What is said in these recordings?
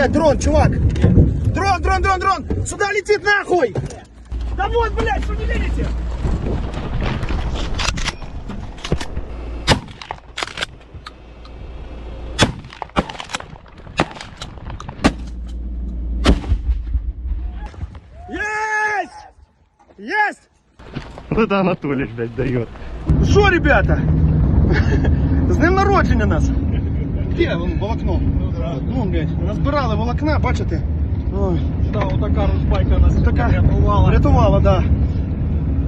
Э, Дрон, чувак! Дрон, дрон, дрон, дрон! Сюда летит нахуй! Да вот, блядь, что не видите? Есть! Есть! Вот это Анатолий, блядь, дает. Що, ребята? З днем народження нас. Де вон волокно? Ну, блядь, назбирали волокна, бачите? Ой, отака розбайка нас така рятувала. Врятувала, да.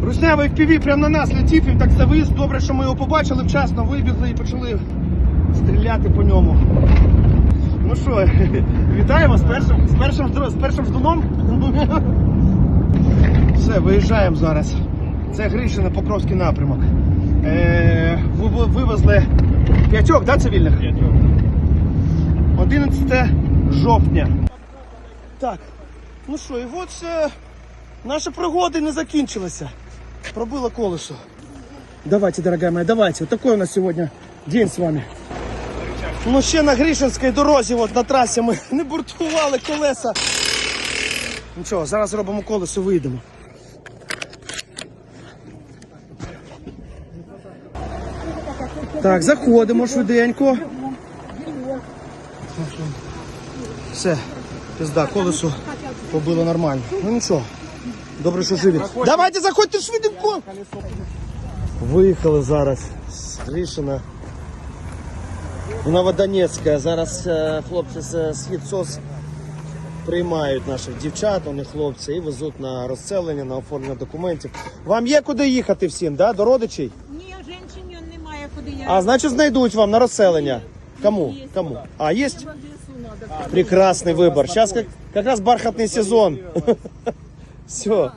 Руснявий впіві прямо на нас летів, він так завис. Добре, що ми його побачили вчасно, вибігли і почали стріляти по ньому. Ну що, вітаємо з першим, з першим, з першим ждуном. Все, виїжджаємо зараз. Це Гришина, Покровський напрямок. Е, ви- ви- вивезли п'ятьох, да, цивільних? П'ятьох. 11 жовтня. Так, ну що, і от е, наші пригоди не закінчилися. Пробило колесо. Давайте, дорогая моя, давайте. Вот такой у нас сегодня день з вами. Ну ще на Грішинській дорозі, от на трасі ми не буртували колеса. Нічого, зараз зробимо колесо, вийдемо. Так, заходимо швиденько. Все, пізда, колесо побило нормально. Ну нічого. Добре, що живі. Давайте заходьте швиденько. Виїхали зараз з Грішина. В Новодонецьке. Зараз е, хлопці з Східсос приймають наших дівчат, вони хлопці, і везуть на розселення, на оформлення документів. Вам є куди їхати всім, да? до родичей? А значит знайдуть вам на розселення. Кому? Кому? А есть? Прекрасный выбор. Сейчас как, как раз бархатный сезон. Все.